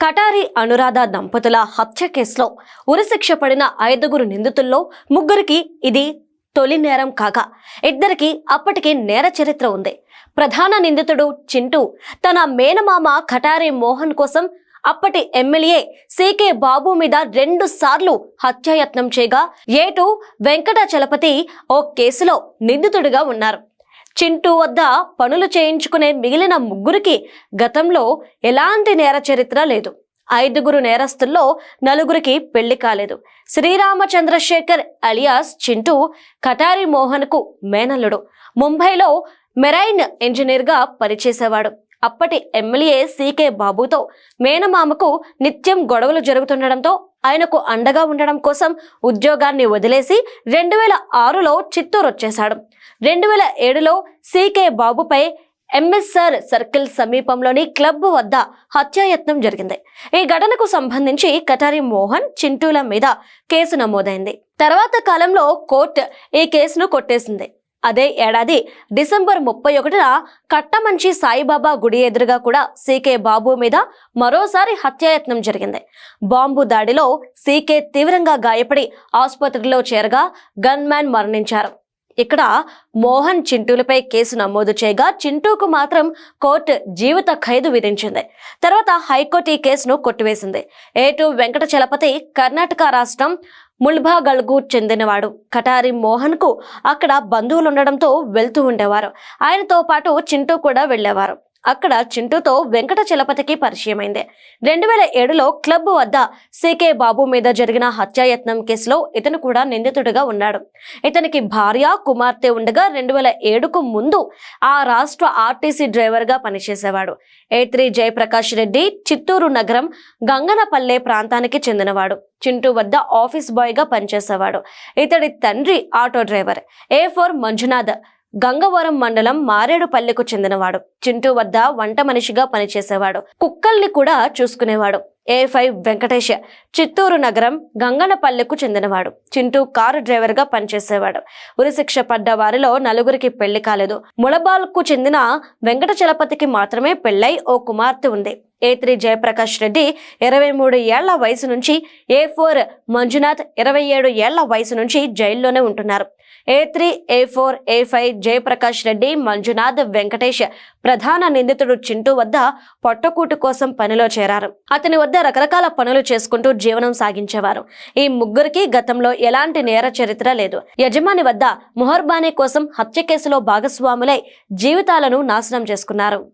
కటారి అనురాధ దంపతుల హత్య కేసులో ఉరిశిక్ష పడిన ఐదుగురు నిందితుల్లో ముగ్గురికి ఇది తొలి నేరం కాగా ఇద్దరికి అప్పటికి నేర చరిత్ర ఉంది. ప్రధాన నిందితుడు చింటూ తన మేనమామ కటారి మోహన్ కోసం అప్పటి ఎమ్మెల్యే సీకే బాబు మీద రెండు సార్లు హత్యాయత్నం చేయగా ఏటు వెంకట చలపతి ఓ కేసులో నిందితుడిగా ఉన్నారు. చింటూ వద్ద పనులు చేయించుకునే మిగిలిన ముగ్గురికి గతంలో ఎలాంటి నేర చరిత్ర లేదు. ఐదుగురు నేరస్తుల్లో నలుగురికి పెళ్ళి కాలేదు. శ్రీరామచంద్రశేఖర్ అలియాస్ చింటూ కటారి మోహన్కు మేనల్లుడు. ముంబైలో మెరైన్ ఇంజనీర్గా పనిచేసేవాడు. అప్పటి ఎమ్మెల్యే సీకే బాబుతో మేనమామకు నిత్యం గొడవలు జరుగుతుండడంతో ఆయనకు అండగా ఉండడం కోసం ఉద్యోగాన్ని వదిలేసి రెండు వేల ఆరులో చిత్తూరు వచ్చేశాడు రెండు వేల ఏడులో సీకే బాబుపై ఎంఎస్ఆర్ సర్కిల్ సమీపంలోని క్లబ్ వద్ద హత్యాయత్నం జరిగింది. ఈ ఘటనకు సంబంధించి కటారి మోహన్ చింటూల మీద కేసు నమోదైంది. తర్వాత కాలంలో కోర్టు ఈ కేసును కొట్టేసింది. అదే ఏడాది డిసెంబర్ ముప్పై ఒకటిన కట్టమంచి సాయిబాబా గుడి ఎదురుగా కూడా సీకే బాబు మీద మరోసారి హత్యాయత్నం జరిగింది. బాంబు దాడిలో సీకే తీవ్రంగా గాయపడి ఆసుపత్రిలో చేరగా గన్మ్యాన్ మరణించారు. ఇక్కడ మోహన్ చింటూలపై కేసు నమోదు చేయగా చింటూకు మాత్రం కోర్టు జీవిత ఖైదు విధించింది. తర్వాత హైకోర్టు ఈ కేసును కొట్టివేసింది. ఏటు వెంకట చలపతి కర్ణాటక రాష్ట్రం ముల్భాగల్కు చెందినవాడు. కటారి మోహన్కు అక్కడ బంధువులు ఉండడంతో వెళ్తూ ఉండేవారు. ఆయనతో పాటు చింటూ కూడా వెళ్ళేవారు. అక్కడ చింటూతో వెంకట చలపతికి పరిచయమైంది. రెండు వేల ఏడులో క్లబ్ వద్ద సీకే బాబు మీద జరిగిన హత్యాయత్నం కేసులో ఇతను కూడా నిందితుడిగా ఉన్నాడు. ఇతనికి భార్య కుమార్తె ఉండగా రెండు వేల ఏడుకు ముందు ఆ రాష్ట్ర ఆర్టీసీ డ్రైవర్గా పనిచేసేవాడు. ఏ త్రీ జయప్రకాష్ రెడ్డి చిత్తూరు నగరం గంగనపల్లె ప్రాంతానికి చెందినవాడు. చింటూ వద్ద ఆఫీస్ బాయ్గా పనిచేసేవాడు. ఇతడి తండ్రి auto driver. A four Manjunath. Gangavaram మండలం మారేడుపల్లెకు చెందినవాడు. చింటూ వద్ద వంట మనిషిగా పనిచేసేవాడు. కుక్కల్ని కూడా చూసుకునేవాడు. ఏ ఫైవ్ వెంకటేష్ చిత్తూరు నగరం గంగనపల్లెకు చెందినవాడు. చింటూ కారు డ్రైవర్గా పనిచేసేవాడు. ఉరిశిక్ష పడ్డ వారిలో నలుగురికి పెళ్ళి కాలేదు. ముళబాల్కు చెందిన వెంకట చలపతికి మాత్రమే పెళ్ళై ఓ కుమార్తె ఉంది. ఏ త్రీ జయప్రకాష్ రెడ్డి ఇరవై మూడు ఏళ్ళ వయసు నుంచి ఏ ఫోర్ మంజునాథ్ ఇరవై ఏడు ఏళ్ళ వయసు నుంచి జైల్లోనే ఉంటున్నారు. A three A four A five Jayaprakash Reddy Manjunath Venkatesh ప్రధాన నిందితుడు చింటూ వద్ద పొట్టకూటు కోసం పనిలో చేరారు. అతని వద్ద రకరకాల పనులు చేసుకుంటూ జీవనం సాగించేవారు. ఈ ముగ్గురికి గతంలో ఎలాంటి నేర చరిత్ర లేదు. యజమాని వద్ద ముహర్బానీ కోసం హత్య కేసులో భాగస్వాములై జీవితాలను నాశనం చేసుకున్నారు.